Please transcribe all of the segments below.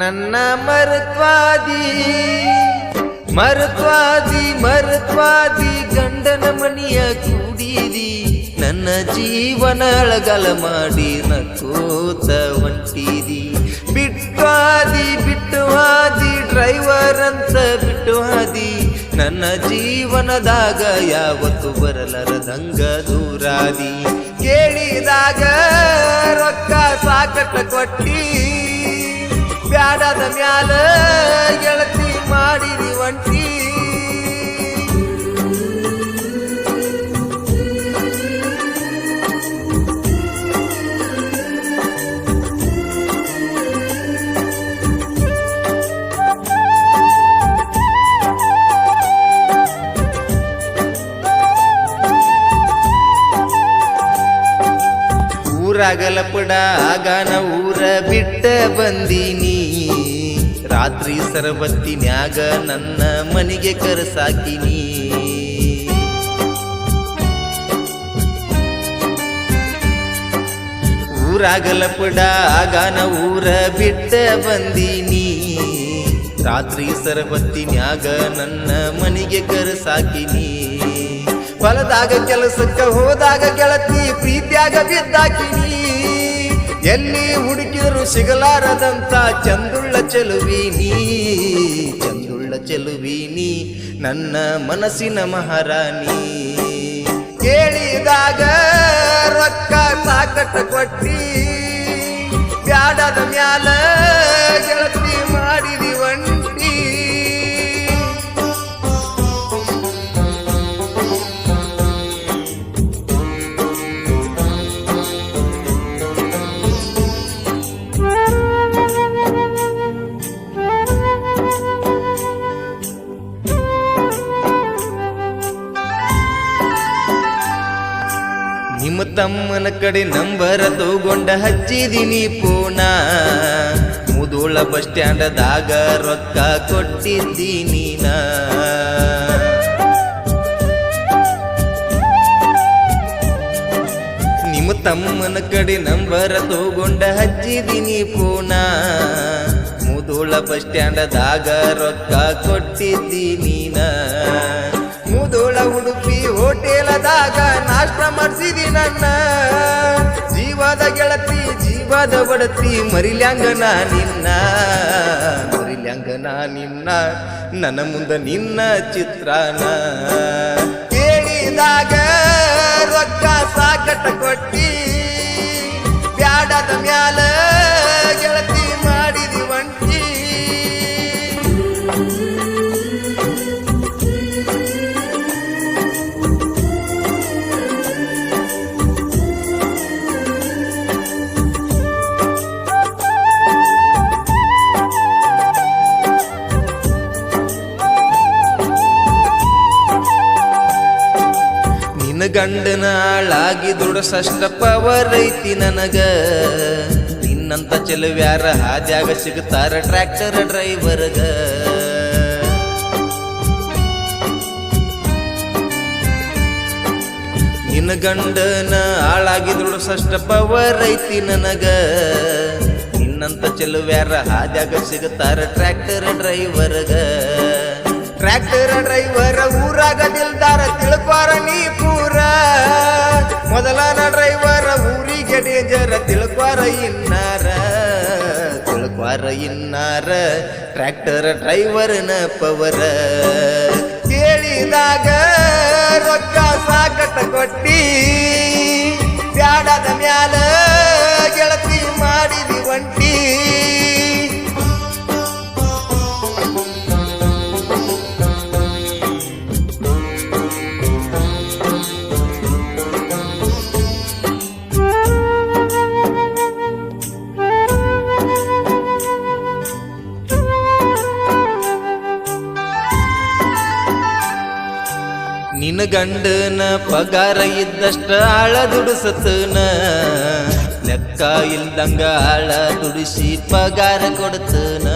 ನನ್ನ ಮರುತ್ವಾದಿ. ಮರುತ್ವಾದಿ ಮರುತ್ವಾದಿ, ಗಂಡನ ಮನೆಯ ಕೂಡಿದಿ ನನ್ನ ಜೀವನ ಅಳಗಲ ಮಾಡಿ ನಕ್ಕೋತ ಹೊಂಟಿದಿ ಬಿಟ್ವಾದಿ, ಬಿಟ್ಟುವಾದಿ ಡ್ರೈವರ್ ಅಂತ ಬಿಟ್ಟುವಾದಿ ನನ್ನ ಜೀವನದಾಗ ಯಾವತ್ತು ಬರಲರದಂಗ ದೂರಾದಿ. ಕೇಳಿದಾಗ ರೊಕ್ಕ ಸಾಕಟ್ಟ ಕೊಟ್ಟಿ. ಬ್ಯಾಡದ ಮ್ಯಾಲ ಗೆಳತಿ ಊರಾಗಲ ಪಡ ಆಗನ ಊರ ಬಿಟ್ಟ ಬಂದೀನಿ. ರಾತ್ರಿ ಸರಬತ್ತಿನ್ಯಾಗ ನನ್ನ ಮನೆಗೆ ಕರೆಸಾಕಿನಿ. ಊರಾಗಲ ಪಡ ಆಗನ ಊರ ಬಿಟ್ಟ ಬಂದೀನಿ. ರಾತ್ರಿ ಸರಬತ್ತಿನ್ಯಾಗ ನನ್ನ ಮನೆಗೆ ಕರಸಾಕಿನಿ. ಹೊಲದಾಗ ಕೆಲಸಕ್ಕೆ ಹೋದಾಗ ಗೆಳತಿ, ಪ್ರೀತಿಯಾಗ ಬಿದ್ದಾಕಿನಿ. ಎಲ್ಲಿ ಹುಡುಕಿದ್ರು ಸಿಗಲಾರದಂತ ಚಂದುಳ್ಳ ಚೆಲುವೀನಿ, ಚಂದುಳ್ಳ ಚೆಲುವಿನಿ, ನನ್ನ ಮನಸ್ಸಿನ ಮಹಾರಾಣಿ. ಕೇಳಿದಾಗ ರೊಕ್ಕ ಸಾಕಟ್ಟ ಕೊಟ್ಟಿ ನಿಮ್ಮ ತಮ್ಮನ ಕಡೆ ನಂಬರ ತಗೊಂಡ ಹಚ್ಚಿದೀನಿ ಪೋಣ ಮುದೋಳ ಬಸ್ ಸ್ಟ್ಯಾಂಡದಾಗ ರೊಕ್ಕ ಕೊಟ್ಟಿದ್ದೀನಿ ನಾ. ನಿಮ್ಮ ತಮ್ಮನ ಕಡೆ ನಂಬರ ತಗೊಂಡ ಹಚ್ಚಿದೀನಿ ಪೋಣ ಮುದೋಳ ಬಸ್ ಸ್ಟ್ಯಾಂಡದಾಗ ರೊಕ್ಕ ಕೊಟ್ಟಿದ್ದೀನಿ ನಾ. ಉಡುಪಿ ಹೋಟೆಲದಾಗ ನಾಷ್ಟ ಮಾಡಿಸಿದಿ ನನ್ನ. ಜೀವದ ಗೆಳತಿ, ಜೀವದ ಬಡತಿ ಮರಿಲ್ಯಾಂಗನ ನಿನ್ನ. ಮರಿಲ್ಯಾಂಗನ ನಿನ್ನ, ನನ್ನ ಮುಂದ ನಿನ್ನ ಚಿತ್ರನ ಕೇಳಿದಾಗ ರೊಕ್ಕ ಸಾಕಟ ಕೊಟ್ಟಿ ನಿನ್ನ ಗಂಡನ ಸಷ್ಟ ಪವರ್ ಐತಿ ನನಗ. ನಿನ್ನಂತ ಚೆಲುವ್ಯಾರ ಹಾದ್ಯಾಗ ಸಿಗುತ್ತಾರ ಟ್ರ್ಯಾಕ್ಟರ್ ಡ್ರೈವರ್ಗ. ನಿನ್ನ ಗಂಡನ ಆಳಾಗಿ ದುಡಸಷ್ಟ ಪವರ್ ಐತಿ ನನಗ. ನಿನ್ನಂತ ಚೆಲುವ್ಯಾರ ಹಾದ್ಯಾಗ ಸಿಗುತ್ತಾರ ಟ್ರ್ಯಾಕ್ಟರ್ ಡ್ರೈವರ್ಗ. ಟ್ರ್ಯಾಕ್ಟರ್ ಡ್ರೈವರ್ ಊರಾಗ ದಿಲ್ದಾರ ತಿಳ್ಕೊರ ನೀ ಪೂರ ಮೊದಲನ ಡ್ರೈವರ್ ಊರಿಗೆ ಡೇಂಜರ್ ತಿಳ್ಕೊರ ಇನ್ನಾರ ತಿಳ್ಕೊರ ಇನ್ನಾರ ಟ್ರ್ಯಾಕ್ಟರ್ ಡ್ರೈವರ್ನ ಪವರ ಕೇಳಿದಾಗ ರೊಕ್ಕ ಸಾಕಟ ಕೊಟ್ಟಿ ಬ್ಯಾಡದ ಮ್ಯಾಲ ಗಂಡನ ಪಗಾರ ಇದ್ದಷ್ಟ ಆಳ ದುಡಿಸತನ ಲೆಕ್ಕ ಇಲ್ದಂಗ ಆಳ ದುಡಿಸಿ ಪಗಾರ ಕೊಡ್ತನ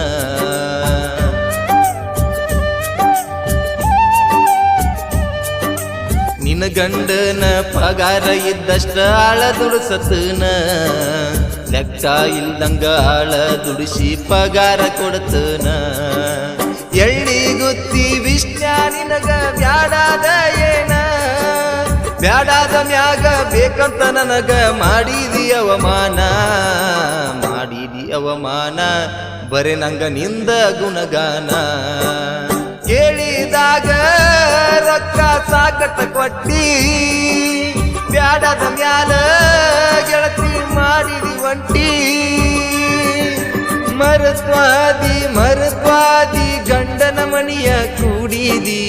ನಿನ್ನ ಗಂಡನ ಪಗಾರ ಇದ್ದಷ್ಟ ಆಳ ದುಡಿಸತನ ಲೆಕ್ಕ ಇಲ್ದಂಗ ಆಳ ದುಡಿಸಿ ಪಗಾರ ಕೊಡ್ತನ ಬ್ಯಾಡಾದ ಮ್ಯಾಗ ಬೇಕಂತ ನನಗ ಮಾಡಿದಿ ಅವಮಾನ ಮಾಡಿದಿ ಅವಮಾನ, ಬರೆ ನಂಗ ನಿಂದ ಗುಣಗಾನ. ಕೇಳಿದಾಗ ರೊಕ್ಕ ಸಾಕಟ ಕೊಟ್ಟಿ, ಬ್ಯಾಡದ ಮ್ಯಾಲ ಗೆಳತಿ ಮಾಡಿದಿ ಒಂಟಿ. ಮರತ್ವಾದಿ ಮರತ್ವಾದಿ ಗಂಡನ ಮಣಿಯ ಕೂಡಿದಿ.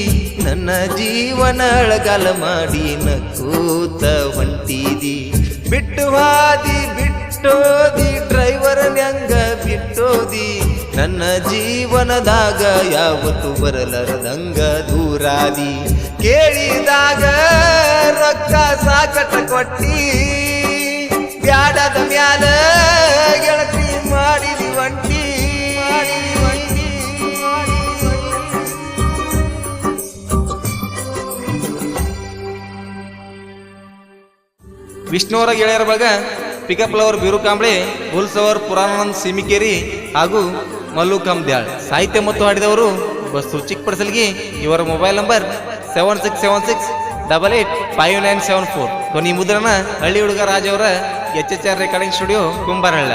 ನನ್ನ ಜೀವನ ಅಳಗಲ ಮಾಡಿ ನಕ್ಕೂತ ಹೊಂಟಿದಿ ಬಿಟ್ಟು ಹಾದಿ, ಬಿಟ್ಟೋದಿ ಡ್ರೈವರ್ ನಂಗ ಬಿಟ್ಟೋದಿ. ನನ್ನ ಜೀವನದಾಗ ಯಾವತ್ತು ಬರಲಾರದಂಗ ದೂರಾದಿ. ಕೇಳಿದಾಗ ರೊಕ್ಕ ಸಾಕಟ ಕೊಟ್ಟಿ. ವಿಷ್ಣುವರ ಗೆಳೆಯರ ಬಳಗ ಪಿಕಪ್ ಲವರ್ ಬೀರು ಕಾಂಬ್ಳೆ, ಹುಲ್ಸವರ್ ಪುರಾಣಾನಂದ್ ಸಿಮಿಕೇರಿ ಹಾಗೂ ಮಲ್ಲು ದ್ಯಾಳ್. ಸಾಹಿತ್ಯ ಮತ್ತು ಹಾಡಿದವರು ಬಸ್ಸು ಚಿಕ್ಕಪಡಿಸಲಿಗೆ. ಇವರ mobile number seven six seven six double eight five nine seven four. ಕೊನಿ ಮುದ್ರಣ ಹಳ್ಳಿ ಹುಡುಗ ರಾಜವರ ಅವರ H H R recording studio ಕುಂಬಾರಹಳ್ಳ